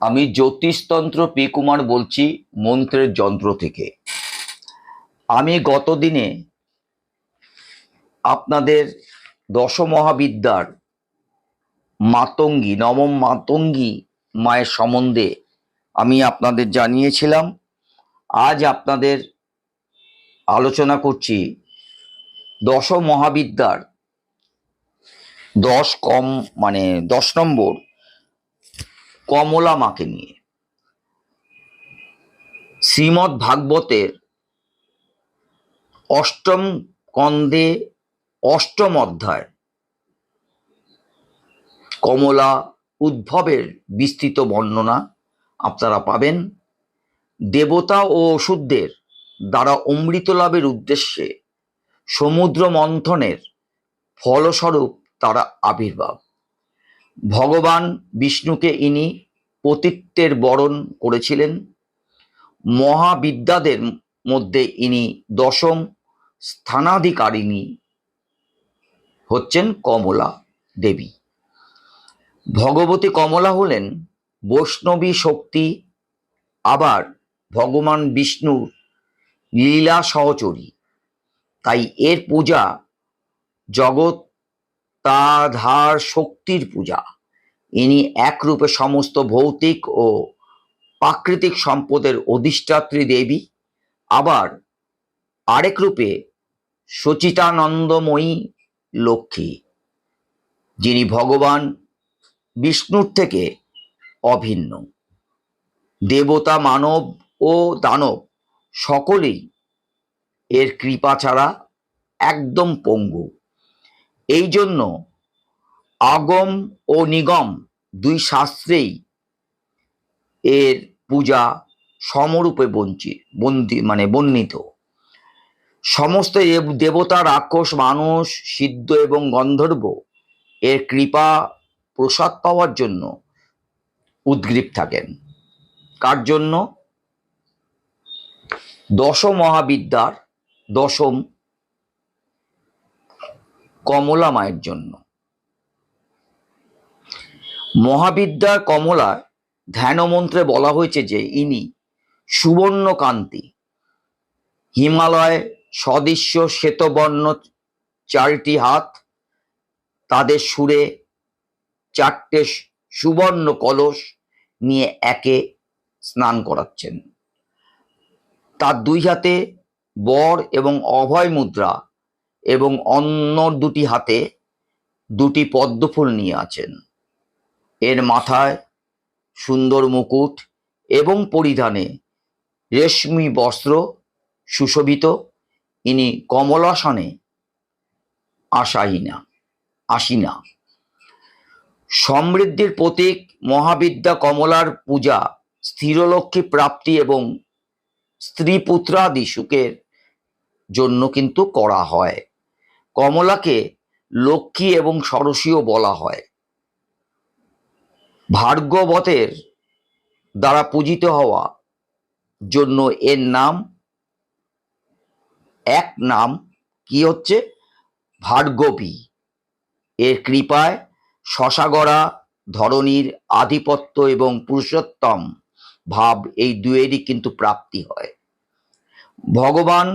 আমি জ্যোতিষতন্ত্র পি কুমার বলছি মন্ত্রের যন্ত্র থেকে। আমি গত দিনে আপনাদের দশমহাবিদ্যার মাতঙ্গী, নবম মাতঙ্গী মায়ের সম্বন্ধে আমি আপনাদের জানিয়েছিলাম। আজ আপনাদের আলোচনা করছি দশ মহাবিদ্যার দশ কম মানে দশ নম্বর কমলা মাকে নিয়ে। শ্রীমৎ ভাগবতের অষ্টম কন্দে অষ্টম অধ্যায় কমলা উদ্ভবের বিস্তৃত বর্ণনা আপনারা পাবেন। দেবতা ও ওষুধদের দ্বারা অমৃত লাভের উদ্দেশ্যে সমুদ্র মন্থনের ফলস্বরূপ তারা আবির্ভাব। ভগবান বিষ্ণুকে ইনি পতিত্বের বরণ করেছিলেন। মহাবিদ্যাদের মধ্যে ইনি দশম স্থানাধিকারিণী হচ্ছেন কমলা দেবী। ভগবতী কমলা হলেন বৈষ্ণবী শক্তি, আবার ভগবান বিষ্ণুর লীলা সহচরী। তাই এর পূজা জগৎ তাধার শক্তির পূজা। ইনি একরূপে সমস্ত ভৌতিক ও প্রাকৃতিক সম্পদের অধিষ্ঠাত্রী দেবী। আবার আরেক রূপে সচিতানন্দময়ী লক্ষ্মী, যিনি ভগবান বিষ্ণুর থেকে অভিন্ন। দেবতা, মানব ও দানব সকলেই এর কৃপা ছাড়া একদম পঙ্গু। এই জন্য আগম ও নিগম দুই শাস্ত্রেই এর পূজা সমরূপে বঞ্চিত বন্দি মানে বর্ণিত। সমস্ত দেব- দেবতা, রাক্ষস, মানুষ, সিদ্ধ এবং গন্ধর্ব এর কৃপা, প্রসাদ পাওয়ার জন্য উদ্গ্রীব থাকেন। কার জন্য? দশ মহাবিদ্যার দশম কমলা মায়ের জন্য। মহাবিদ্যার কমলা ধ্যানমন্ত্রে বলা হয়েছে যে, ইনি সুবর্ণ কান্তি হিমালয় সদৃশ্য শ্বেতবর্ণ চারটি হাত, তাদের সুরে চারটে সুবর্ণ কলস নিয়ে একে স্নান করাচ্ছেন। তার দুই হাতে বর এবং অভয় মুদ্রা এবং অন্য দুটি হাতে দুটি পদ্মফুল নিয়ে আছেন। এর মাথায় সুন্দর মুকুট এবং পরিধানে রেশমি বস্ত্র সুশোভিত। ইনি কমলাসনে আশাহীনা, আসিনা। সমৃদ্ধির প্রতীক মহাবিদ্যা কমলার পূজা স্থিরলক্ষ্মী প্রাপ্তি এবং স্ত্রী পুত্রাদি সুখের জন্য কিন্তু করা হয়। কমলাকে লক্ষ্মী এবং সরসীও বলা হয়। ভার্গবতের দ্বারা পূজিত হওয়া জন্য এর নাম, এক নাম কি হচ্ছে? ভার্গবী। এর কৃপায় শশাগড়া ধরনীর আধিপত্য এবং পুরুষোত্তম ভাব এই দুয়েরই কিন্তু প্রাপ্তি হয়। ভগবান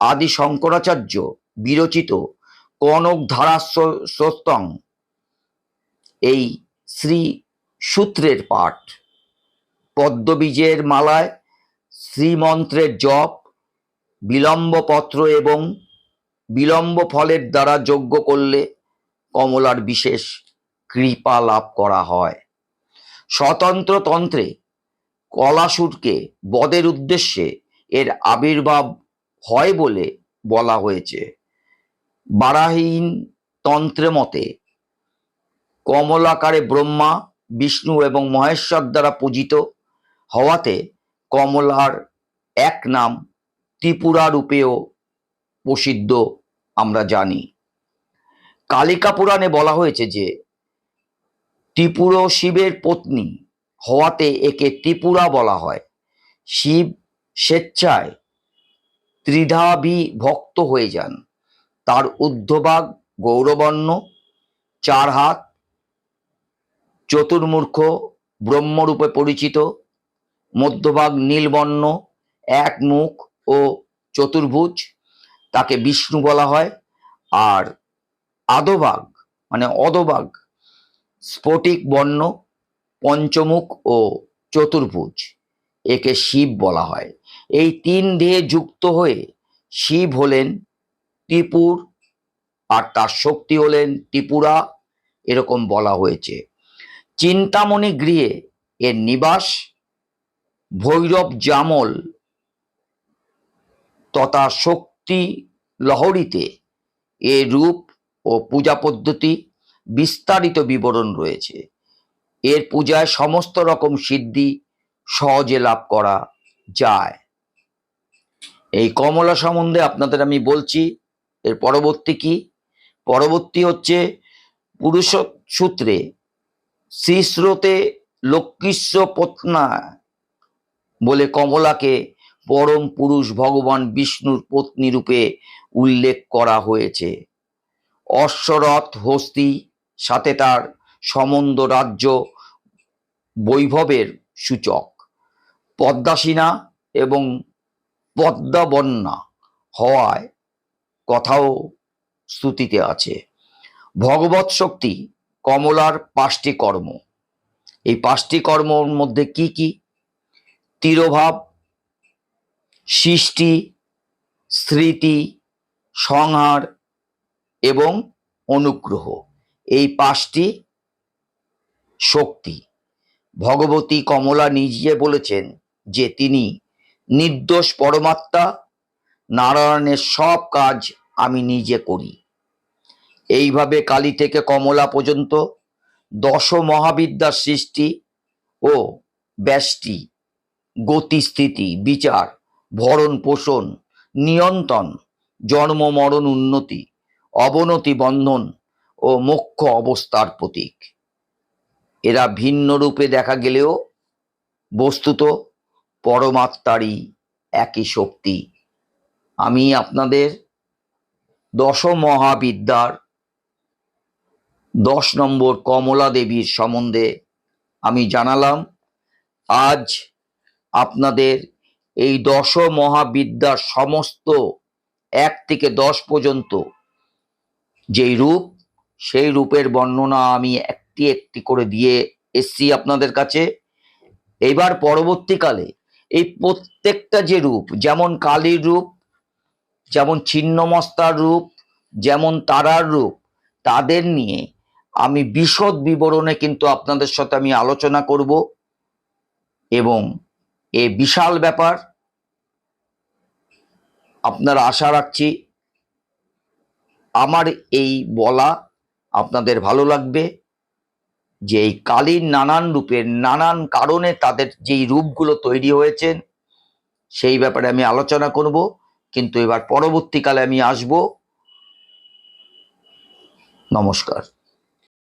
আদি শঙ্করাচার্য বিরচিত কনক ধারাস্তং এই শ্রী সূত্রের পাঠ। পদ্মবীজের মালায় শ্রীমন্ত্রের জপ, বিলম্বপত্র এবং বিলম্ব ফলের দ্বারা যজ্ঞ করলে কমলার বিশেষ কৃপা লাভ করা হয়। স্বতন্ত্র তন্ত্রে কলাসুরকে বদের উদ্দেশ্যে এর আবির্ভাব হয় বলে বলা হয়েছে। বারাহীন তন্ত্রে মতে, কমলাকারে ব্রহ্মা, বিষ্ণু এবং মহেশ্বর দ্বারা পূজিত হওয়াতে কমলার এক নাম ত্রিপুরা রূপেও প্রসিদ্ধ আমরা জানি। কালিকা পুরাণে বলা হয়েছে যে, ত্রিপুর শিবের পত্নী হওয়াতে একে ত্রিপুরা বলা হয়। শিব স্বেচ্ছায় ত্রিধাবিভক্ত হয়ে যান। তার ঊর্ধ্বভাগ গৌরবর্ণ, চার হাত, চতুর্মূর্খ, ব্রহ্মরূপে পরিচিত, মধ্যভাগ নীলবর্ণ, এক মুখ ও চতুর্ভুজ, তাকে বিষ্ণু বলা হয়। আর আদভাগ মানে অধভাগ, স্ফটিক বর্ণ, পঞ্চমুখ ও চতুর্ভুজ, একে শিব বলা হয়। এই তিন দেহে যুক্ত হয়ে শিব হলেন ত্রিপুর আর তার শক্তি হলেন ত্রিপুরা, এরকম বলা হয়েছে। চিন্তামণি গৃহে এর নিবাস ভৈরব জামল তথা শক্তি লহরীতে এর রূপ ও পূজা পদ্ধতি বিস্তারিত বিবরণ রয়েছে। এর পূজায় সমস্ত রকম সিদ্ধি সহজে লাভ করা যায়। এই কমলা সম্বন্ধে আপনাদের আমি বলছি এর পরবর্তী কি? পরবর্তী হচ্ছে পুরুষ সূত্রে শ্রীস্রোতে লক্ষ্মীশ্ব পত্না বলে কমলাকে পরম পুরুষ ভগবান বিষ্ণুর পত্নী রূপে উল্লেখ করা হয়েছে। অশ্বরথ হস্তি সাথে তার সমন্দ রাজ্য বৈভবের সূচক। পদ্মাসীনা এবং পদ্মাবন্যা হওয়ায় কথাও স্তুতিতে আছে। ভগবত শক্তি কমলার পাঁচটি কর্ম। এই পাঁচটি কর্মর মধ্যে কি কি? তিরোভাব, সৃষ্টি, স্মৃতি, সংহার এবং অনুগ্রহ। এই পাঁচটি শক্তি ভগবতী কমলা নিজে বলেছেন যে তিনি নির্দোষ পরমাত্মা নারায়ণের সব কাজ আমি নিজে করি। এইভাবে কালী থেকে কমলা পর্যন্ত দশ মহাবিদ্যার সৃষ্টি ও ব্যষ্টি, গতিস্থিতি, বিচার, ভরণ পোষণ, নিয়ন্ত্রণ, জন্ম, মরণ, উন্নতি, অবনতি, বন্ধন ও মোক্ষ অবস্থার প্রতীক। এরা ভিন্ন রূপে দেখা গেলেও বস্তুত পরমাত্মারই একই শক্তি। আমি আপনাদের দশ মহাবিদ্যার দশ নম্বর কমলা দেবীর সম্বন্ধে আমি জানালাম। আজ আপনাদের এই দশ মহাবিদ্যার সমস্ত এক থেকে দশ পর্যন্ত যেই রূপ, সেই রূপের বর্ণনা আমি একটি একটি করে দিয়ে এসছি আপনাদের কাছে। এবার পরবর্তীকালে এই প্রত্যেকটা যে রূপ, যেমন কালীর রূপ যেমন ছিন্নমস্তার রূপ, যেমন তারার রূপ, তাদের নিয়ে আমি বিশদ বিবরণে কিন্তু আপনাদের সাথে আমি আলোচনা করব এবং এ বিশাল ব্যাপার আপনার আশা রাখছি আমার এই বলা আপনাদের ভালো লাগবে যে এই কালীর নানান রূপের নানান কারণে তাদের যেই রূপগুলো তৈরি হয়েছেন, সেই ব্যাপারে আমি আলোচনা করব। কিন্তু এবার পরবর্তীকালে আমি আসব। নমস্কার।